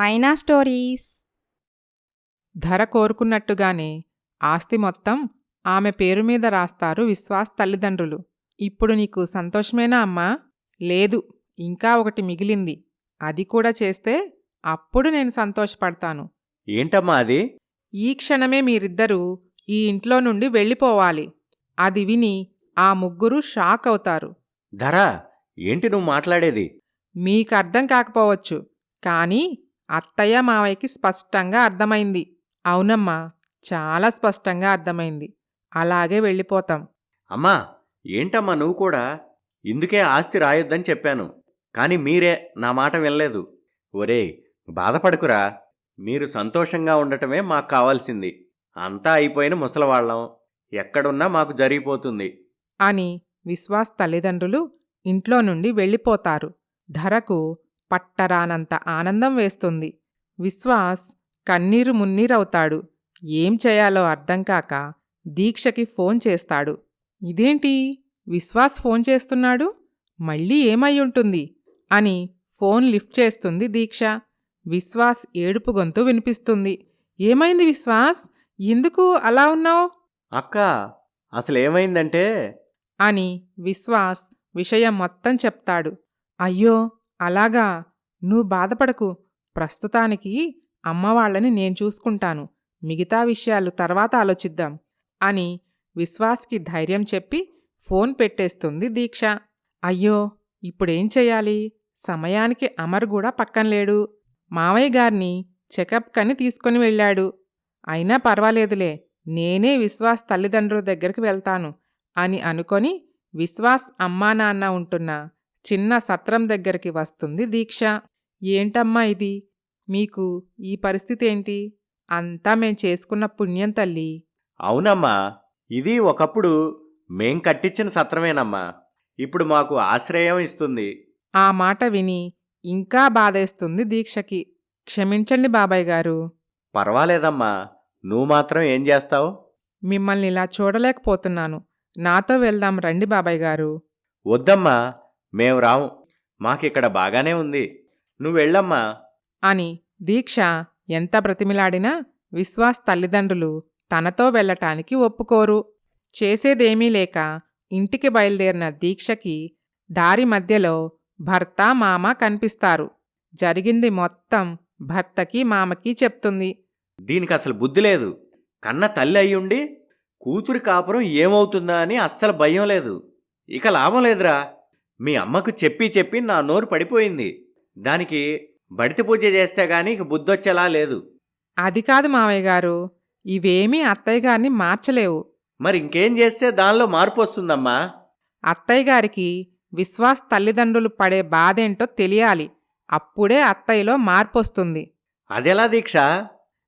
మైనా stories ధర కోరుకున్నట్టుగానే ఆస్తి మొత్తం ఆమె పేరు మీద రాస్తారు విశ్వాస్ తల్లిదండ్రులు. ఇప్పుడు నీకు సంతోషమేనా అమ్మా? లేదు ఇంకా ఒకటి మిగిలింది. అది కూడా చేస్తే అప్పుడు నేను సంతోషపడతాను. ఏంటమ్మా అది? ఈ క్షణమే మీరిద్దరూ ఈ ఇంట్లో నుండి వెళ్ళిపోవాలి. అది విని ఆ ముగ్గురు షాక్ అవుతారు. ధర ఏంటి నువ్వు మాట్లాడేది? మీకు అర్థం కాకపోవచ్చు కానీ అత్తయ్య మావయ్యకి స్పష్టంగా అర్థమైంది. అవునమ్మా చాలా స్పష్టంగా అర్థమైంది. అలాగే వెళ్ళిపోతాం. అమ్మా ఏంటమ్మా నువ్వు కూడా? ఇందుకే ఆస్తి రాయొద్దని చెప్పాను. కానీ మీరే నా మాట వినలేదు. ఒరేయ్ బాధపడకురా. మీరు సంతోషంగా ఉండటమే మాకు కావాల్సింది. అంతా అయిపోయిన ముసలవాళ్ళం. ఎక్కడున్నా మాకు జరిగిపోతుంది. అని విశ్వాస్ తల్లిదండ్రులు ఇంట్లో నుండి వెళ్ళిపోతారు. ధరకు పట్టరానంత ఆనందం వేస్తుంది. విశ్వాస్ కన్నీరు మున్నీరవుతాడు. ఏం చేయాలో అర్థం కాక దీక్షకి ఫోన్ చేస్తాడు. ఇదేంటి? విశ్వాస్ ఫోన్ చేస్తున్నాడు? మళ్ళీ ఏమై ఉంటుంది? అని ఫోన్ లిఫ్ట్ చేస్తుంది దీక్ష. విశ్వాస్ ఏడుపు గొంతు వినిపిస్తుంది. ఏమైంది విశ్వాస్? ఎందుకు అలా ఉన్నావు? అక్క అసలు ఏమైందంటే అని విశ్వాస్ విషయం మొత్తం చెప్తాడు. అయ్యో అలాగా నువ్వు బాధపడకు. ప్రస్తుతానికి అమ్మవాళ్ళని నేను చూసుకుంటాను. మిగతా విషయాలు తర్వాత ఆలోచిద్దాం అని విశ్వాస్కి ధైర్యం చెప్పి ఫోన్ పెట్టేస్తుంది దీక్ష. అయ్యో ఇప్పుడేం చెయ్యాలి సమయానికి అమర్ కూడా పక్కన లేడు. మావయ్య గారిని చెకప్ కని తీసుకొని వెళ్ళాడు. అయినా పర్వాలేదులే నేనే విశ్వాస్ తల్లిదండ్రుల దగ్గరికి వెళ్తాను అని అనుకొని విశ్వాస్ అమ్మా నాన్న ఉంటున్న చిన్న సత్రం దగ్గరికి వస్తుంది దీక్ష. ఏంటమ్మా ఇది? మీకు ఈ పరిస్థితి ఏంటి? అంతా మేం చేసుకున్న పుణ్యం తల్లి. అవునమ్మా. ఇది ఒకప్పుడు మేం కట్టించిన సత్రమేనమ్మా. ఇప్పుడు మాకు ఆశ్రయం ఇస్తుంది. ఆ మాట విని ఇంకా బాధేస్తుంది దీక్షకి. క్షమించండి బాబాయ్ గారు. పర్వాలేదమ్మా. నువ్వు మాత్రం ఏం చేస్తావు? మిమ్మల్ని ఇలా చూడలేకపోతున్నాను. నాతో వెళ్దాం రండి బాబాయ్ గారు. వద్దమ్మా. మేము రాము. మాకిక్కడ బాగానే ఉంది. నువ్వు వెళ్ళమ్మా. అని దీక్ష ఎంత బ్రతిమిలాడినా విశ్వాస్ తల్లిదండ్రులు తనతో వెళ్ళటానికి ఒప్పుకోరు. చేసేదేమీ లేక ఇంటికి బయలుదేరిన దీక్షకి దారి మధ్యలో భర్త మామ కనిపిస్తారు. జరిగింది మొత్తం భర్తకి మామకి చెప్తుంది. దీనికి అసలు బుద్ధి లేదు. కన్న తల్లి అయ్యుండి కూతురి కాపురం ఏమవుతుందా అని అస్సలు భయం లేదు. ఇక లాభం లేదురా. మీ అమ్మకు చెప్పి చెప్పి నా నోరు పడిపోయింది. దానికి బడితి పూజ చేస్తే గాని ఇక బుద్ధొచ్చేలా లేదు. అది కాదు మావయ్య గారు. ఇవేమీ అత్తయ్య గారిని మార్చలేవు. మరి ఇంకేం చేస్తే దానిలో మార్పు వస్తుందమ్మా? అత్తయ్య గారికి విశ్వాస్ తల్లిదండ్రులు పడే బాధేంటో తెలియాలి. అప్పుడే అత్తయ్యలో మార్పొస్తుంది. అదెలా దీక్ష?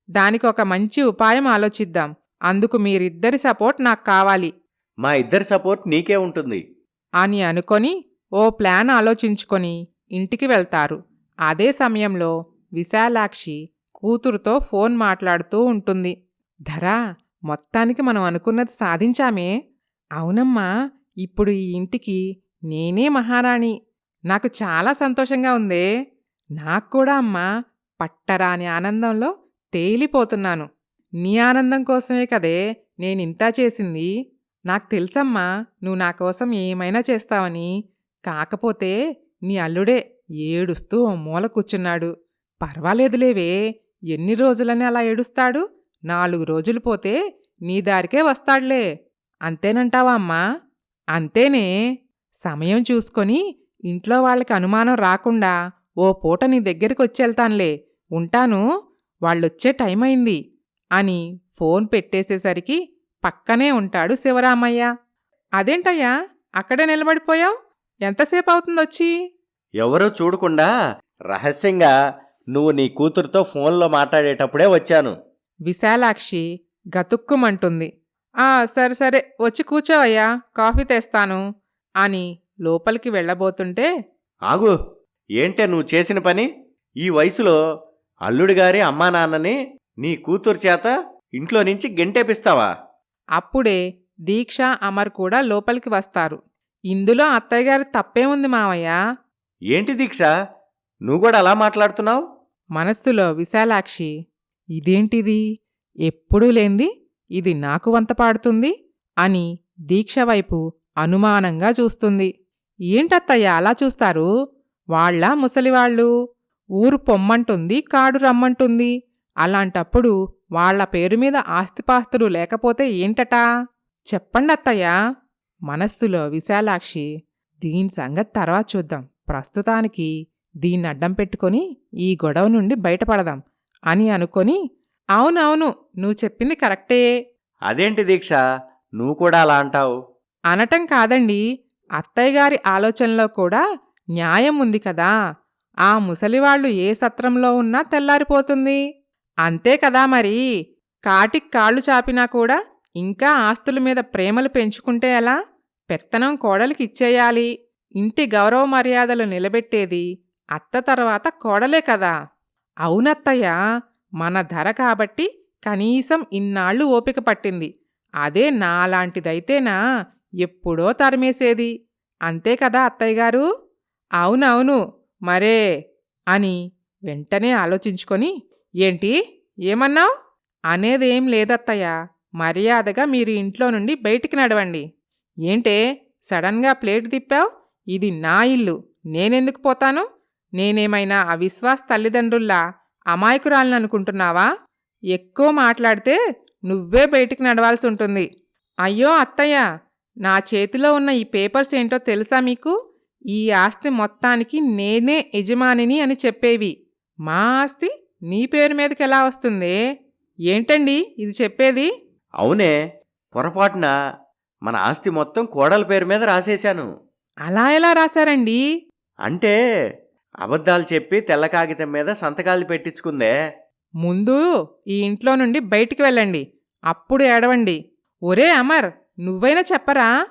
దానికి ఒక మంచి ఉపాయం ఆలోచిద్దాం. అందుకు మీరిద్దరి సపోర్ట్ నాకు కావాలి. మా ఇద్దరి సపోర్ట్ నీకే ఉంటుంది. అని అనుకొని ఓ ప్లాన్ ఆలోచించుకొని ఇంటికి వెళ్తారు. అదే సమయంలో విశాలాక్షి కూతురుతో ఫోన్ మాట్లాడుతూ ఉంటుంది. ధరా మొత్తానికి మనం అనుకున్నది సాధించామే. అవునమ్మా ఇప్పుడు ఈ ఇంటికి నేనే మహారాణి. నాకు చాలా సంతోషంగా ఉందే. నాకు కూడా అమ్మా పట్టరాని ఆనందంలో తేలిపోతున్నాను. నీ ఆనందం కోసమే కదే నేనింతా చేసింది. నాకు తెలుసమ్మా నువ్వు నా కోసం ఏమైనా చేస్తావని. కాకపోతే నీ అల్లుడే ఏడుస్తూ మూల కూర్చున్నాడు. పర్వాలేదులేవే ఎన్ని రోజులని అలా ఏడుస్తాడు? నాలుగు రోజులు పోతే నీ దారికే వస్తాడులే. అంతేనంటావా అమ్మా? అంతేనే. సమయం చూసుకొని ఇంట్లో వాళ్ళకి అనుమానం రాకుండా ఓ పూట నీ దగ్గరికి వచ్చేళ్తానులే ఉంటాను వాళ్ళొచ్చే టైం అయింది అని ఫోన్ పెట్టేసేసరికి పక్కనే ఉంటాడు శివరామయ్య. అదేంటయ్యా? అక్కడే నిలబడిపోయావు? ఎంతసేపు అవుతుందొచ్చి ఎవరూ చూడకుండా రహస్యంగా నువ్వు నీ కూతురుతో ఫోన్లో మాట్లాడేటప్పుడే వచ్చాను. విశాలాక్షి గతుక్కుమంటుంది. ఆ సరే సరే వచ్చి కూర్చోవయ్యా కాఫీ తెస్తాను అని లోపలికి వెళ్ళబోతుంటే ఆగు ఏంటే నువ్వు చేసిన పని? ఈ వయసులో అల్లుడి గారి అమ్మా నాన్నని నీ కూతురు చేత ఇంట్లో నుంచి గెంటేపిస్తావా? అప్పుడే దీక్ష అమర్ కూడా లోపలికి వస్తారు. ఇందులో అత్తయ్య గారి తప్పేముంది మావయ్య. ఏంటి దీక్ష? నువ్వు కూడా అలా మాట్లాడుతున్నావు? మనస్సులో విశాలాక్షి ఇదేంటిది? ఎప్పుడూ లేంది? ఇది నాకు వంత పాడుతుంది? అని దీక్ష వైపు అనుమానంగా చూస్తుంది. ఏంటత్తయ్య అలా చూస్తారు? వాళ్ళ ముసలివాళ్ళు ఊరు పొమ్మంటుంది కాడు రమ్మంటుంది. అలాంటప్పుడు వాళ్ళ పేరు మీద ఆస్తిపాస్తులు లేకపోతే ఏంటటా? చెప్పండి అత్తయ్య మనస్సులో విశాలాక్షి దీని సంగతి తర్వాత చూద్దాం. ప్రస్తుతానికి దీన్ని అడ్డం పెట్టుకొని ఈ గొడవ నుండి బయటపడదాం అని అనుకొని అవునవును నువ్వు చెప్పింది కరెక్టే. అదేంటి దీక్ష? నువ్వు కూడా అలా అంటావు? అనటం కాదండి. అత్తయ్య గారి ఆలోచనలో కూడా న్యాయం ఉంది కదా. ఆ ముసలివాళ్ళు ఏ సత్రంలో ఉన్నా తెల్లారిపోతుంది. అంతే కదా మరి. కాటికి కాళ్ళు చాపినా కూడా ఇంకా ఆస్తుల మీద ప్రేమలు పెంచుకుంటే ఎలా? పెత్తనం కోడలికి ఇచ్చేయాలి ఇంటి గౌరవ మర్యాదలు నిలబెట్టేది అత్త తర్వాత కోడలే కదా. అవునత్తయ్య మన ధర కాబట్టి కనీసం ఇన్నాళ్ళు ఓపిక పట్టింది. అదే నాలాంటిదైతేనా ఎప్పుడో తరిమేసేది. అంతే కదా అత్తయ్య గారు? అవునవును మరే అని వెంటనే ఆలోచించుకొని ఏంటి ఏమన్నావు? అనేదేం లేదత్తయ్య మర్యాదగా మీరు ఇంట్లో నుండి బయటికి నడవండి. ఏంటే సడన్గా ప్లేట్ తిప్పావు? ఇది నా ఇల్లు. నేనెందుకు పోతాను? నేనేమైనా అవిశ్వాస్ తల్లిదండ్రుల్లా అమాయకురాలను అనుకుంటున్నావా? ఎక్కువ మాట్లాడితే నువ్వే బయటికి నడవాల్సి ఉంటుంది. అయ్యో అత్తయ్య నా చేతిలో ఉన్న ఈ పేపర్స్ ఏంటో తెలుసా మీకు? ఈ ఆస్తి మొత్తానికి నేనే యజమానిని అని చెప్పేవి. మా ఆస్తి నీ పేరు మీదకి ఎలా వస్తుంది? ఏంటండి ఇది చెప్పేది? అవునే పొరపాటున మన ఆస్తి మొత్తం కోడల పేరు మీద రాసేశాను. అలా ఎలా రాశారండి? అంటే అబద్ధాలు చెప్పి తెల్ల కాగితం మీద సంతకాలు పెట్టించుకుందే. ముందు ఈ ఇంట్లో నుండి బయటికి వెళ్ళండి. అప్పుడు ఏడవండి. ఒరే అమర్ నువ్వైనా చెప్పరా?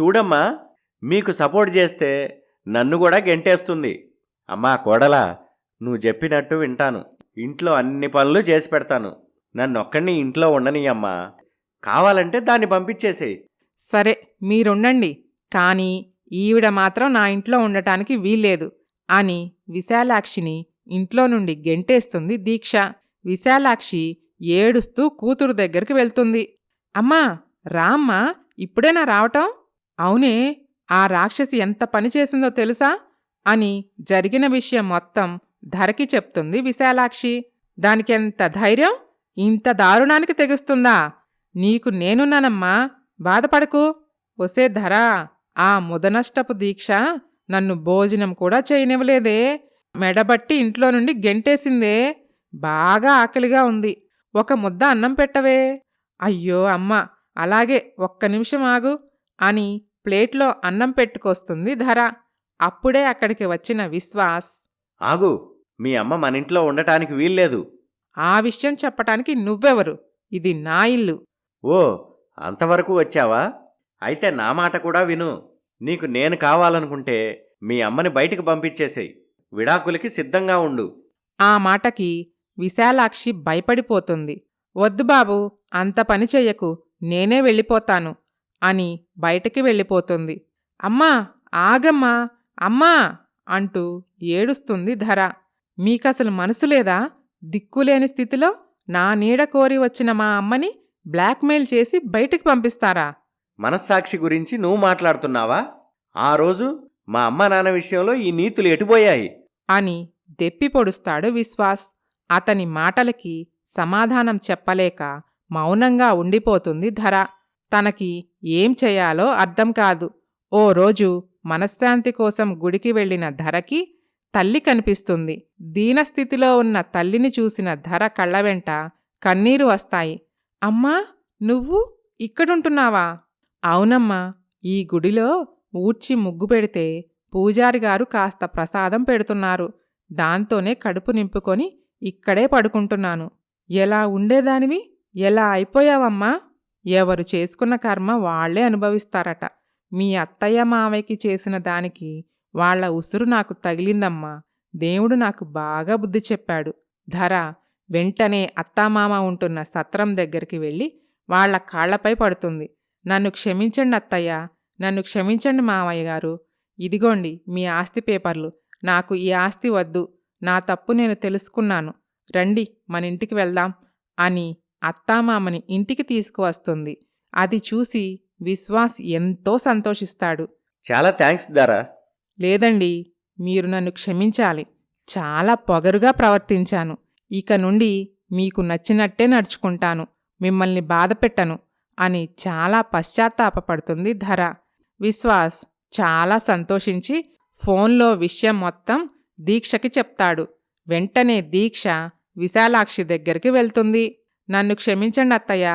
చూడమ్మా మీకు సపోర్ట్ చేస్తే నన్ను కూడా గెంటేస్తుంది. అమ్మా కోడలా నువ్వు చెప్పినట్టు వింటాను. ఇంట్లో అన్ని పనులు చేసి పెడతాను. నన్నొక్కడిని ఇంట్లో ఉండని అమ్మా కావాలంటే దాన్ని పంపించేసేయి. సరే మీరుండండి. కానీ ఈవిడ మాత్రం నా ఇంట్లో ఉండటానికి వీల్లేదు అని విశాలాక్షిని ఇంట్లో నుండి గెంటేస్తుంది దీక్ష. విశాలాక్షి ఏడుస్తూ కూతురు దగ్గరికి వెళ్తుంది. అమ్మా రామ్మా ఇప్పుడేనా రావటం? అవునే ఆ రాక్షసి ఎంత పని చేసిందో తెలుసా? అని జరిగిన విషయం మొత్తం ధరకి చెప్తుంది విశాలాక్షి. దానికెంత ధైర్యం? ఇంత దారుణానికి తెగుస్తుందా? నీకు నేనున్నానమ్మా బాధపడకు. ఒసే ధర ఆ ముదనష్టపు దీక్ష నన్ను భోజనం కూడా చేయనివ్వలేదే. మెడబట్టి ఇంట్లో నుండి గెంటేసిందే. బాగా ఆకలిగా ఉంది. ఒక ముద్ద అన్నం పెట్టవే. అయ్యో అమ్మ అలాగే ఒక్క నిమిషం ఆగు అని ప్లేట్లో అన్నం పెట్టుకొస్తుంది ధర. అప్పుడే అక్కడికి వచ్చిన విశ్వాస్. ఆగు మీ అమ్మ మన ఇంట్లో ఉండటానికి వీల్లేదు. ఆ విషయం చెప్పటానికి నువ్వెవరు? ఇది నా ఇల్లు. ఓ అంతవరకు వచ్చావా? అయితే నా మాట కూడా విను. నీకు నేను కావాలనుకుంటే మీ అమ్మని బయటికి పంపించేసేయి. విడాకులకి సిద్ధంగా ఉండు. ఆ మాటకి విశాలాక్షి భయపడిపోతుంది. వద్దు బాబు అంత పని చెయ్యకు. నేనే వెళ్ళిపోతాను అని బయటికి వెళ్ళిపోతుంది. అమ్మా ఆగమ్మా అమ్మా అంటూ ఏడుస్తుంది ధర. మీకసలు మనసు లేదా? దిక్కులేని స్థితిలో నా నీడ కోరి వచ్చిన మా అమ్మని బ్లాక్మెయిల్ చేసి బయటికి పంపిస్తారా? మనస్సాక్షి గురించి నువ్వు మాట్లాడుతున్నావా? ఆ రోజు మా అమ్మ నాన్న విషయంలో ఈ నీతులు ఎటుపోయాయి? అని దెప్పి పొడుస్తాడు విశ్వాస్. అతని మాటలకి సమాధానం చెప్పలేక మౌనంగా ఉండిపోతుంది ధర. తనకి ఏం చేయాలో అర్థం కాదు. ఓ రోజు మనశ్శాంతి కోసం గుడికి వెళ్ళిన ధరకి తల్లి కనిపిస్తుంది. దీనస్థితిలో ఉన్న తల్లిని చూసిన ధర కళ్ళ వెంట కన్నీరు వస్తాయి. అమ్మా నువ్వు ఇక్కడుంటున్నావా? అవునమ్మా ఈ గుడిలో ఊడ్చి ముగ్గు పెడితే పూజారిగారు కాస్త ప్రసాదం పెడుతున్నారు. దాంతోనే కడుపు నింపుకొని ఇక్కడే పడుకుంటున్నాను. ఎలా ఉండేదానివి? ఎలా అయిపోయావమ్మా? ఎవరు చేసుకున్న కర్మ వాళ్ళే అనుభవిస్తారట. మీ అత్తయ్య మావయ్యకి చేసిన దానికి వాళ్ళ ఉసురు నాకు తగిలిందమ్మా. దేవుడు నాకు బాగా బుద్ధి చెప్పాడు. ధర వెంటనే అత్తామామ ఉంటున్న సత్రం దగ్గరికి వెళ్ళి వాళ్ళ కాళ్ళపై పడుతుంది. నన్ను క్షమించండి అత్తయ్య నన్ను క్షమించండి మావయ్య గారు. ఇదిగోండి మీ ఆస్తి పేపర్లు. నాకు ఈ ఆస్తి వద్దు. నా తప్పు నేను తెలుసుకున్నాను. రండి మన ఇంటికి వెళ్దాం అని అత్తామామని ఇంటికి తీసుకువస్తుంది. అది చూసి విశ్వాస్ ఎంతో సంతోషిస్తాడు. చాలా థ్యాంక్స్ ధరా లేదండి మీరు నన్ను క్షమించాలి. చాలా పొగరుగా ప్రవర్తించాను. ఇక నుండి మీకు నచ్చినట్టే నడుచుకుంటాను మిమ్మల్ని బాధపెట్టను అని చాలా పశ్చాత్తాపపడుతుంది ధర. విశ్వాస్ చాలా సంతోషించి ఫోన్లో విషయం మొత్తం దీక్షకి చెప్తాడు. వెంటనే దీక్ష విశాలాక్షి దగ్గరికి వెళ్తుంది. నన్ను క్షమించండి అత్తయ్య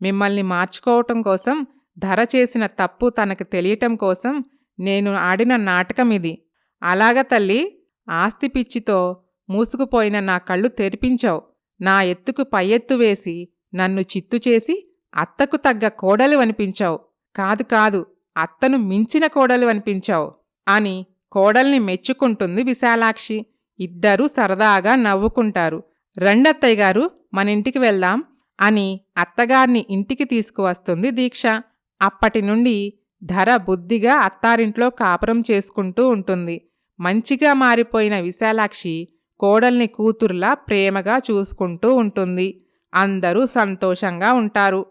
మిమ్మల్ని మార్చుకోవటం కోసం ధర చేసిన తప్పు తనకు తెలియటం కోసం నేను ఆడిన నాటకం ఇది అలాగ తల్లి ఆస్తి పిచ్చితో మూసుకుపోయిన నా కళ్ళు తెరిపించావు. నా ఎత్తుకు పై ఎత్తు వేసి నన్ను చిత్తు చేసి అత్తకు తగ్గ కోడలు అనిపించావు. కాదు కాదు అత్తను మించిన కోడలు అనిపించావు అని కోడల్ని మెచ్చుకుంటుంది విశాలాక్షి. ఇద్దరూ సరదాగా నవ్వుకుంటారు. రెండత్తయ్య గారు మన ఇంటికి వెళ్దాం అని అత్తగారిని ఇంటికి తీసుకువస్తుంది దీక్ష. అప్పటి నుండి ధర బుద్ధిగా అత్తారింట్లో కాపురం చేసుకుంటూ ఉంటుంది. మంచిగా మారిపోయిన విశాలాక్షి కోడల్ని కూతురులా ప్రేమగా చూసుకుంటూ ఉంటుంది. అందరూ సంతోషంగా ఉంటారు.